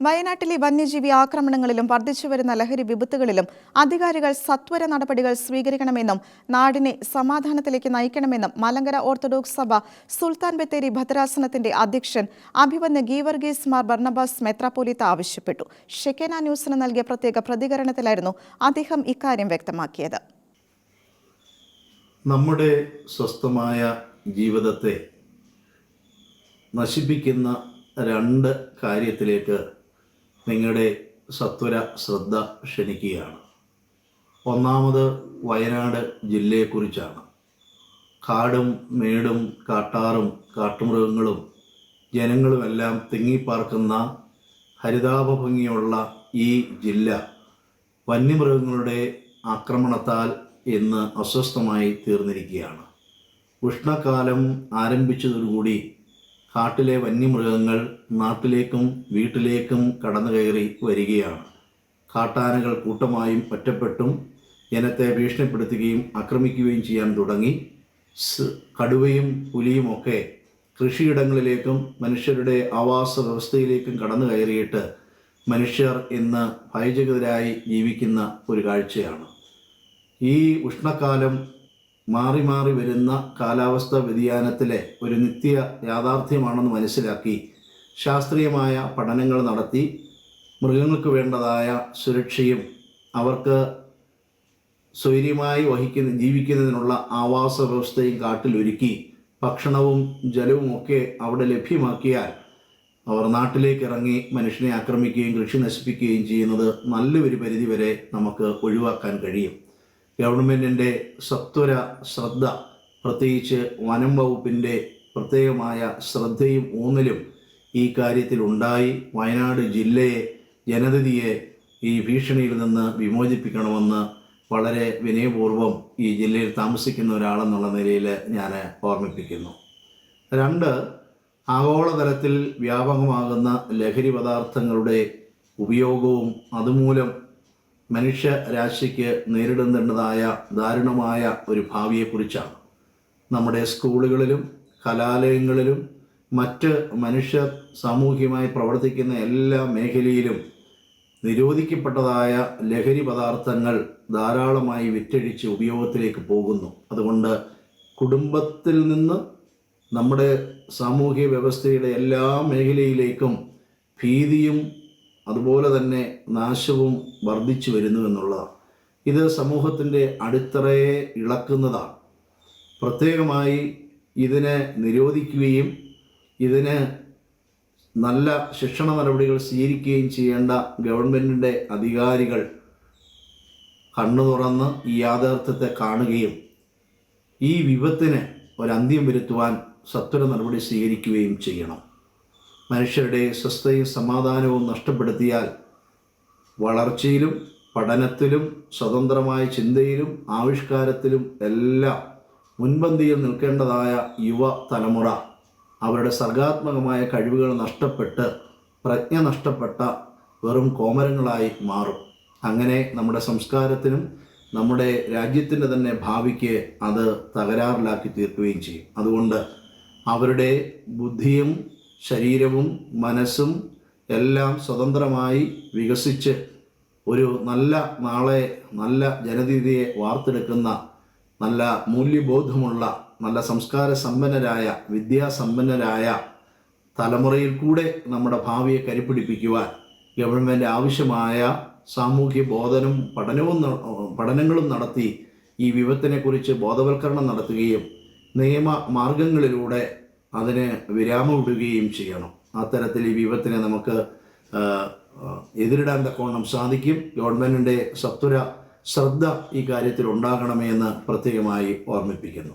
വയനാട്ടിലെ വന്യജീവി ആക്രമണങ്ങളിലും വർദ്ധിച്ചുവരുന്ന ലഹരി വിപത്തുകളിലും അധികാരികൾ സത്വര നടപടികൾ സ്വീകരിക്കണമെന്നും നാടിനെ സമാധാനത്തിലേക്ക് നയിക്കണമെന്നും മലങ്കര ഓർത്തഡോക്സ് സഭ സുൽത്താൻ ബത്തേരി ഭദ്രാസനത്തിന്റെ അധ്യക്ഷൻ അഭിവന്ദ് ഗീവർഗീസ് മാർ ബർണബാസ് മെത്രാപോലിത്ത ആവശ്യപ്പെട്ടു. ഷെക്കേന ന്യൂസിന് നൽകിയ പ്രത്യേക പ്രതികരണത്തിലായിരുന്നു അദ്ദേഹം ഇക്കാര്യം വ്യക്തമാക്കിയത്. നമ്മുടെ സ്വസ്ഥമായ ജീവിതത്തെ നശിപ്പിക്കുന്ന രണ്ട് കാര്യത്തിലേക്ക് നിങ്ങളുടെ സത്വര ശ്രദ്ധ ക്ഷണിക്കുകയാണ്. ഒന്നാമത് വയനാട് ജില്ലയെക്കുറിച്ചാണ്. കാടും മേടും കാട്ടാറും കാട്ടുമൃഗങ്ങളും ജനങ്ങളുമെല്ലാം തിങ്ങിപ്പാർക്കുന്ന ഹരിതാപ ഭംഗിയുള്ള ഈ ജില്ല വന്യമൃഗങ്ങളുടെ ആക്രമണത്താൽ ഇന്ന് അസ്വസ്ഥമായി തീർന്നിരിക്കുകയാണ്. ഉഷ്ണകാലം ആരംഭിച്ചതോടുകൂടി കാട്ടിലെ വന്യമൃഗങ്ങൾ നാട്ടിലേക്കും വീട്ടിലേക്കും കടന്നു കയറി വരികയാണ്. കാട്ടാനകൾ കൂട്ടമായും ഒറ്റപ്പെട്ടും ജനത്തെ ഭീഷണിപ്പെടുത്തുകയും ആക്രമിക്കുകയും ചെയ്യാൻ തുടങ്ങി. കടുവയും പുലിയുമൊക്കെ കൃഷിയിടങ്ങളിലേക്കും മനുഷ്യരുടെ ആവാസ വ്യവസ്ഥയിലേക്കും കടന്നു കയറിയിട്ട് മനുഷ്യർ ഇന്ന് ഭയചകിതരായി ജീവിക്കുന്ന ഒരു കാഴ്ചയാണ്. ഈ ഉഷ്ണകാലം മാറി മാറി വരുന്ന കാലാവസ്ഥാ വ്യതിയാനത്തിലെ ഒരു നിത്യ യാഥാർത്ഥ്യമാണെന്ന് മനസ്സിലാക്കി ശാസ്ത്രീയമായ പഠനങ്ങൾ നടത്തി മൃഗങ്ങൾക്ക് വേണ്ടതായ സുരക്ഷയും അവർക്ക് സ്വൈര്യമായി വഹിക്കുന്ന ജീവിക്കുന്നതിനുള്ള ആവാസ വ്യവസ്ഥയും കാട്ടിലൊരുക്കി ഭക്ഷണവും ജലവും ഒക്കെ അവിടെ ലഭ്യമാക്കിയാൽ അവർ നാട്ടിലേക്ക് ഇറങ്ങി മനുഷ്യനെ ആക്രമിക്കുകയും കൃഷി നശിപ്പിക്കുകയും ചെയ്യുന്നത് നല്ലൊരു പരിധിവരെ നമുക്ക് ഒഴിവാക്കാൻ കഴിയും. ഗവൺമെന്റിന്റെ സത്വര ശ്രദ്ധ പ്രത്യേകിച്ച് വനം വകുപ്പിന്റെ പ്രത്യേകമായ ശ്രദ്ധയും ഊന്നലും ഈ കാര്യത്തിൽ ഉണ്ടായി. വയനാട് ജില്ലയെ ജനതയെ ഈ ഭീഷണിയിൽ നിന്ന് വിമോചിപ്പിക്കണമെന്ന് വളരെ വിനയപൂർവം ഈ ജില്ലയിൽ താമസിക്കുന്ന ഒരാളെന്നുള്ള നിലയിൽ ഞാൻ ഓർമ്മിപ്പിക്കുന്നു. രണ്ട് ആഗോളതലത്തിൽ വ്യാപകമാകുന്ന ലഹരി പദാർത്ഥങ്ങളുടെ ഉപയോഗവും അതുമൂലം മനുഷ്യരാശിക്ക് നേരിടുന്നതായ ദാരുണമായ ഒരു ഭാവിയെക്കുറിച്ചാണ്. നമ്മുടെ സ്കൂളുകളിലും കലാലയങ്ങളിലും മറ്റ് മനുഷ്യ സാമൂഹ്യമായി പ്രവർത്തിക്കുന്ന എല്ലാ മേഖലയിലും നിരോധിക്കപ്പെട്ടതായ ലഹരി പദാർത്ഥങ്ങൾ ധാരാളമായി വിറ്റഴിച്ച് ഉപയോഗത്തിലേക്ക് പോകുന്നു. അതുകൊണ്ട് കുടുംബത്തിൽ നിന്ന് നമ്മുടെ സാമൂഹ്യ വ്യവസ്ഥയുടെ എല്ലാ മേഖലയിലേക്കും ഭീതിയും അതുപോലെ തന്നെ നാശവും വർദ്ധിച്ചു വരുന്നു എന്നുള്ളതാണ്. ഇത് സമൂഹത്തിന്റെ അടിത്തറയെ ഇളക്കുന്നതാണ്. പ്രത്യേകമായി ഇതിനെ നിരോധിക്കുകയും ഇതിന് നല്ല ശിക്ഷണ നടപടികൾ സ്വീകരിക്കുകയും ചെയ്യേണ്ട ഗവൺമെന്റിന്റെ അധികാരികൾ കണ്ണു തുറന്ന് ഈ യാഥാർത്ഥ്യത്തെ കാണുകയും ഈ വിപത്തിന് ഒരന്ത്യം വരുത്തുവാൻ സത്വര നടപടി സ്വീകരിക്കുകയും ചെയ്യണം. മനുഷ്യരുടെ സ്വസ്ഥയും സമാധാനവും നഷ്ടപ്പെടുത്തിയാൽ വളർച്ചയിലും പഠനത്തിലും സ്വതന്ത്രമായ ചിന്തയിലും ആവിഷ്കാരത്തിലും എല്ലാം മുൻപന്തിയിൽ നിൽക്കേണ്ടതായ യുവ തലമുറ അവരുടെ സർഗാത്മകമായ കഴിവുകൾ നഷ്ടപ്പെട്ട് പ്രജ്ഞ നഷ്ടപ്പെട്ട വെറും കോമരങ്ങളായി മാറും. അങ്ങനെ നമ്മുടെ സംസ്കാരത്തിനും നമ്മുടെ രാജ്യത്തിന്റെ തന്നെ ഭാവിക്ക് അത് തകരാറിലാക്കി തീർക്കുകയും ചെയ്യും. അതുകൊണ്ട് അവരുടെ ബുദ്ധിയും ശരീരവും മനസ്സും എല്ലാം സ്വതന്ത്രമായി വികസിച്ച് ഒരു നല്ല നാളെ നല്ല ജനതീതിയെ വാർത്തെടുക്കുന്ന നല്ല മൂല്യബോധമുള്ള നല്ല സംസ്കാര സമ്പന്നരായ വിദ്യാസമ്പന്നരായ തലമുറയിൽ കൂടെ നമ്മുടെ ഭാവിയെ കരിപ്പിടിപ്പിക്കുവാൻ ഗവൺമെന്റ് ആവശ്യമായ സാമൂഹ്യ ബോധനം പഠനവും പഠനങ്ങളും നടത്തി ഈ വിപത്തിനെക്കുറിച്ച് ബോധവൽക്കരണം നടത്തുകയും നിയമ മാർഗങ്ങളിലൂടെ അതിന് വിരാമമിടുകയും ചെയ്യണം. അത്തരത്തിൽ ഈ വിപത്തിനെ നമുക്ക് എതിരിടാൻ തക്കവണ്ണം സാധിക്കും. ഗവൺമെന്റിന്റെ സത്വര ശ്രദ്ധ ഈ കാര്യത്തിൽ ഉണ്ടാകണമെന്ന് പ്രത്യേകമായി ഓർമ്മിപ്പിക്കുന്നു.